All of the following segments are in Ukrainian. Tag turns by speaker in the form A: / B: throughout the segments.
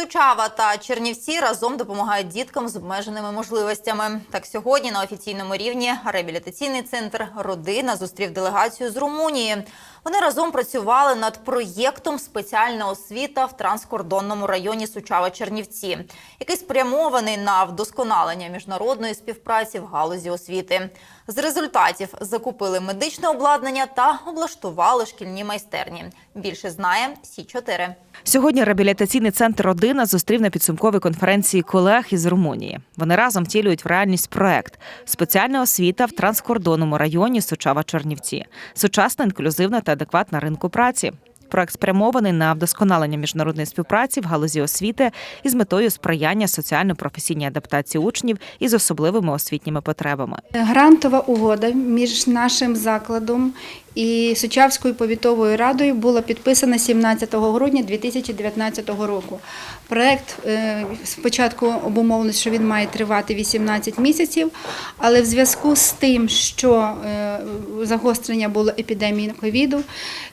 A: Сучава та Чернівці разом допомагають діткам з обмеженими можливостями. Так сьогодні на офіційному рівні реабілітаційний центр Родина зустрів делегацію з Румунії. Вони разом працювали над проєктом Спеціальна освіта в транскордонному районі Сучава Чернівці, який спрямований на вдосконалення міжнародної співпраці в галузі освіти. З результатів закупили медичне обладнання та облаштували шкільні майстерні. Більше знає Сі 4
B: Сьогодні реабілітаційний центр Родина зустрів на підсумковій конференції колег із Румунії. Вони разом втілюють в реальність проект спеціальна освіта в транскордонному районі Сучава Чернівці, сучасна, інклюзивна та адекватна ринку праці. Проект спрямований на вдосконалення міжнародної співпраці в галузі освіти із метою сприяння соціально-професійній адаптації учнів із особливими освітніми потребами.
C: Грантова угода між нашим закладом і Сучавською повітовою радою була підписана 17 грудня 2019 року. Проект е, спочатку обумовлений, що він має тривати 18 місяців, але в зв'язку з тим, що е, загострення було епідемії ковіду,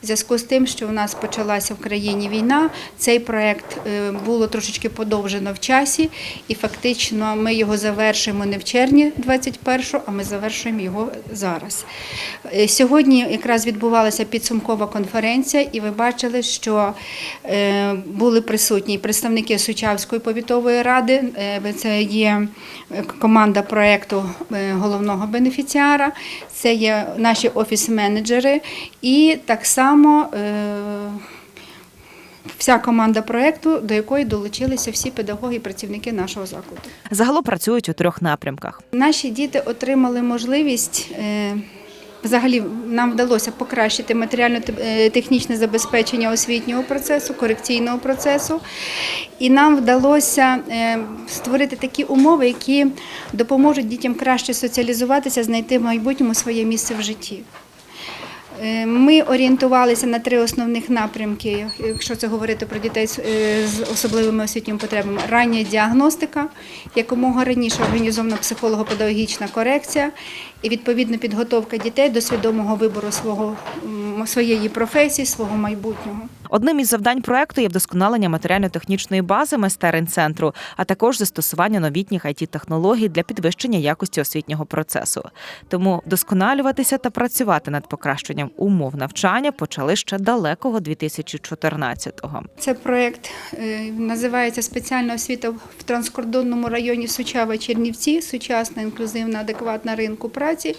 C: в зв'язку з тим, що у нас почалася в країні війна, цей проект е, було трошечки подовжено в часі, і фактично ми його завершуємо не в червні 21-го, а ми завершуємо його зараз. Сьогодні якраз відбувалася підсумкова конференція, і ви бачили, що е, були присутні представники Сучавської повітової ради. е, Це є команда проєкту е, головного бенефіціара, це є наші офіс-менеджери, і так само. Вся команда проєкту, до якої долучилися всі педагоги і працівники нашого закладу.
B: Загалом працюють у трьох напрямках.
C: Наші діти отримали можливість. Е, Взагалі нам вдалося покращити матеріально-технічне забезпечення освітнього процесу, корекційного процесу, і нам вдалося е, створити такі умови, які допоможуть дітям краще соціалізуватися, знайти в майбутньому своє місце в житті. Е, Ми орієнтувалися на три основних напрямки, якщо це говорити про дітей з- е, особливими освітніми потребами. Рання діагностика, якомога раніше організована психолого-педагогічна корекція і відповідно підготовка дітей до свідомого вибору свого, своєї професії, свого майбутнього.
B: Одним із завдань проекту є вдосконалення матеріально-технічної бази майстерень центру, а також застосування новітніх it технологій для підвищення якості освітнього процесу. Тому вдосконалюватися та працювати над покращенням умов навчання почали ще далекого 2014-го.
C: Це проєкт е, називається Спеціальна освіта в транскордонному районі Сучава Чернівці, сучасна, інклюзивна, адекватна ринку праці,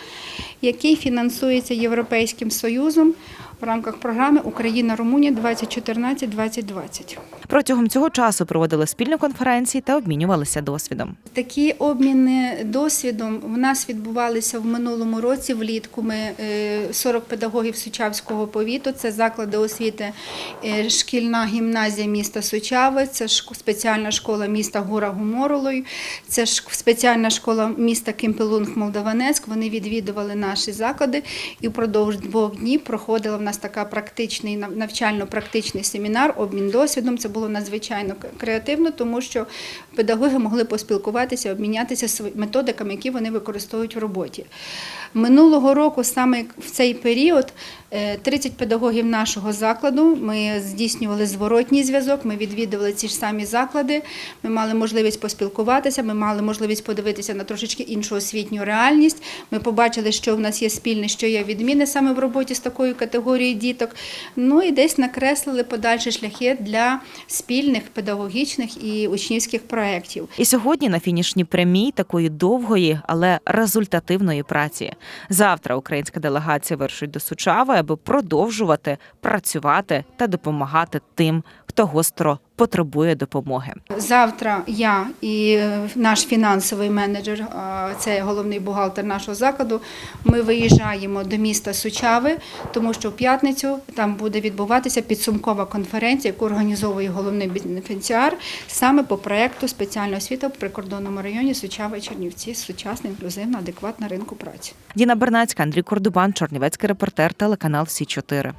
C: який фінансується Європейським Союзом в рамках програми Україна-Румунія 2014-2020.
B: Протягом цього часу проводили спільні конференції та обмінювалися досвідом.
C: Такі обміни досвідом в нас відбувалися в минулому році. Влітку ми е, 40 педагогів Сучавського повіту. Це заклади освіти, е, шкільна гімназія міста Сучави, це спеціальна школа міста Гура Гуморолой, це спеціальна школа міста Кимпелунг Молдаванецьк. Вони відвідували наші заклади і впродовж двох днів проходила в нас така практичний навчально-практичний семінар, обмін досвідом. Це було надзвичайно креативно, тому що педагоги могли поспілкуватися, обмінятися методиками, які вони використовують в роботі. Минулого року, саме в цей період, 30 педагогів нашого закладу. Ми здійснювали зворотній зв'язок. Ми відвідували ці ж самі заклади. Ми мали можливість поспілкуватися. Ми мали можливість подивитися на трошечки іншу освітню реальність. Ми побачили, що в нас є спільне, що є відміни саме в роботі з такою категорією діток. Ну і десь накреслили подальші шляхи для спільних педагогічних і учнівських проєктів.
B: І сьогодні на фінішній прямій такої довгої, але результативної праці. Завтра українська делегація вирушить до Сучави, аби продовжувати працювати та допомагати тим, хто гостро потребує допомоги.
C: Завтра я і е, наш фінансовий менеджер, це головний бухгалтер нашого закладу. Ми виїжджаємо до міста Сучави, тому що в п'ятницю там буде відбуватися підсумкова конференція, яку організовує головний бенефіціар саме по проекту спеціальна освіта в прикордонному районі Сучава Чернівці, сучасна, інклюзивна, адекватна ринку праці.
B: Діна Бернацька, Андрій Кордубан, Чорнівецький репортер, телеканал Сі 4